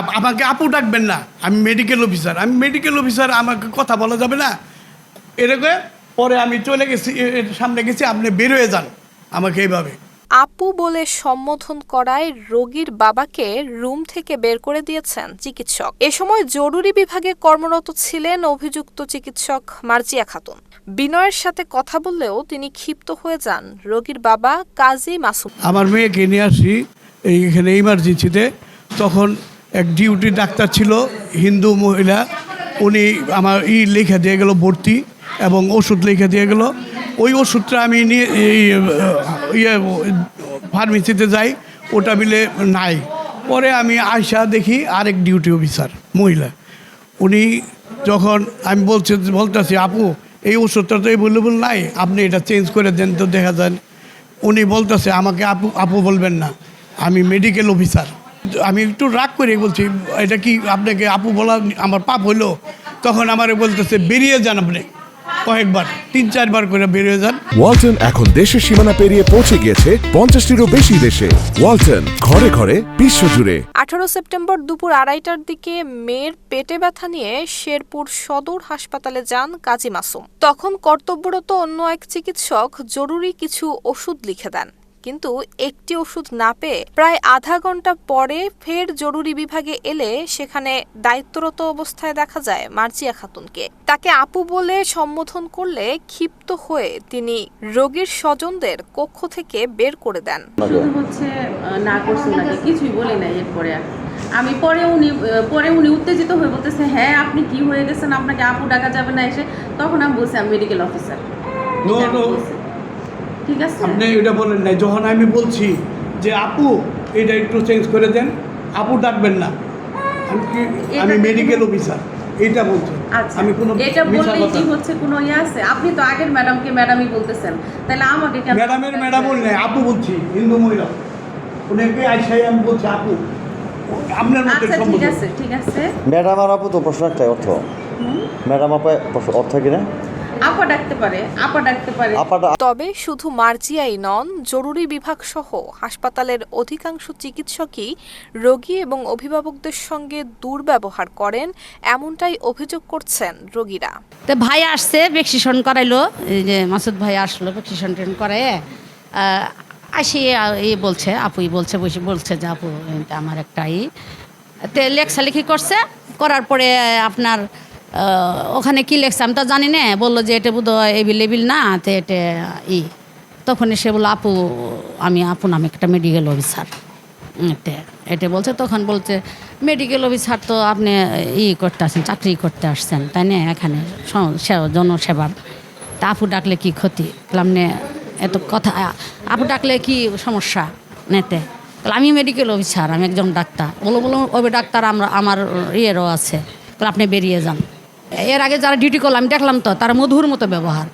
আমাকে আপু ডাকবেন না। আমি মেডিকেল অফিসার আমি মেডিকেল অফিসার আমাকে কথা বলা যাবে না। এরকম পরে আমি চলে গেছি সামনে গেছি আপনি বের হয়ে যান আমাকে এইভাবে। আপু বলে সম্বোধন করায় রোগীর বাবাকে রুম থেকে বের করে দিয়েছেন চিকিৎসক। এ সময় জরুরি বিভাগে কর্মরত ছিলেন অভিযুক্ত চিকিৎসক মার্জিয়া খাতুন। বিনয়ের সাথে কথা বললেও তিনি ক্ষিপ্ত হয়ে যান রোগীর বাবা কাজী মাসুম। আমার মেয়েকে নিয়ে আসি এইখানে ইমার্জেন্সিতে তখন এক ডিউটি ডাক্তার ছিল, হিন্দু মহিলা। উনি আমার ই লেখা দিয়ে গেল, ভর্তি এবং ওষুধ লেখা দিয়ে গেল। ওই ওষুধটা আমি নিয়ে ইয়ে ফার্মেসিতে যাই, ওটা মিলে নাই। পরে আমি আয়সা দেখি আরেক ডিউটি অফিসার মহিলা। উনি যখন আমি বলছি, বলতেছি, আপু, এই ওষুধটা তো অ্যাভেলেবল নাই, আপনি এটা চেঞ্জ করে দেন তো দেখা যান উনি বলতেছে, আমাকে আপু আপু বলবেন না, আমি মেডিকেল অফিসার আমি একটু রাগ করে বলছি এটা কি আপনাকে আপু বলা আমার পাপ হইল? তখন আমারে বলতেছে বেরিয়ে যান আপনি। কয়েকবার তিন চারবার করে বেরিয়ে যান। ওয়ালটন এখন দেশের সীমানা পেরিয়ে পৌঁছে গিয়েছে পঞ্চাশটিরও বেশি দেশে। ওয়ালটন ঘরে ঘরে বিশ্বজুড়ে। আঠারো সেপ্টেম্বর দুপুর আড়াইটার দিকে মেয়ের পেটে ব্যথা নিয়ে শেরপুর সদর হাসপাতালে যান কাজী মাসুম। তখন কর্তব্যরত অন্য এক চিকিৎসক জরুরি কিছু ওষুধ লিখে দেন। কিন্তু একটি ওষুধ না পেয়ে প্রায় আধা ঘণ্টা পরে ফের জরুরি বিভাগে এলে সেখানে দায়িত্বরত অবস্থায় দেখা যায় মার্জিয়া খাতুনকে। তাকে আপু বলে সম্বোধন করলে ক্ষিপ্ত হয়ে তিনি রোগীর স্বজনদের কক্ষ থেকে বের করে দেন। হচ্ছে আহ, না করছে কিছুই বলে নাই এরপরে আমি পরে উনি পরে উনি উত্তেজিত হয়ে বলতেছে হ্যাঁ আপনি কি হয়ে গেছেন? আপনাকে আপু ডাকা যাবে না এসে? তখন আমি বলছি আমি মেডিকেল অফিসার. ঠিক আছে? আপনি এটা বলেন নাই যখন আমি বলছি যে আপু এটা একটু চেঞ্জ করে দেন আপু ডাকবেন না। আমি এটা- মেডিকেল অফিসার এইটা বলছি। আচ্ছা আমি কোনো এটা বললেই কি হচ্ছে কোনো ইয়ে আছে? আপনি তো আগের ম্যাডামকে ম্যাডামই বলতেছেন। তাহলে আমাকে কেন ম্যাডামের ম্যাডাম বললে আপু বলছি হিন্দু মহিলা উনাকে আইসাই আমি বলছি আপু আপনার মধ্যে আচ্ছা ঠিক আছে ঠিক আছে। ম্যাডাম আর আপু তো প্রশ্ন একটাই অর্থ। ম্যাডাম আপা প্রশ্ন অর্থ কিনা আপা ডাকতে পারে আপা ডাকতে পারে। তবে শুধু মার্জিয়াই নন জরুরি বিভাগ সহ হাসপাতালের অধিকাংশ চিকিৎসকই রোগী এবং অভিভাবকদের সঙ্গে দুর্ব্যবহার করেন এমনটাই অভিযোগ করছেন রোগীরা। তো ভাই আসছে ভ্যাকসিনেশন করাইলো এই যে মাসুদ ভাই আসলো ভ্যাকসিনেশন টেন করে আসি এই বলছে আপুই বলছে বসে বলছে যে আপু এটা আমার একটাই। লেখালেখি করছে করার পরে আপনার ওখানে কি লেখছে? আমি তো জানি না। বলল যে এটা বোধ এভেলেবিল না, তো এটা ই। তখন সে বলল, আপু, আমি আপু নামে একটা মেডিকেল অফিসার এতে এটা বলছে, তখন বলছে মেডিকেল অফিসার তো আপনি ই করতে আসছেন চাকরি করতে আসছেন, তাই না? এখানে জনসেবার তা আপু ডাকলে কি ক্ষতি? বললাম, নে, এত কথা, আপু ডাকলে কি সমস্যা নেতে তাহলে আমি মেডিকেল অফিসার আমি একজন ডাক্তার। বলো বলো ওই ডাক্তার আমরা, আমার ইয়েরও আছে। আপনি বেরিয়ে যান। এর আগে যারা ডিউটি করলাম দেখলাম তো তারা মধুর মতো ব্যবহার।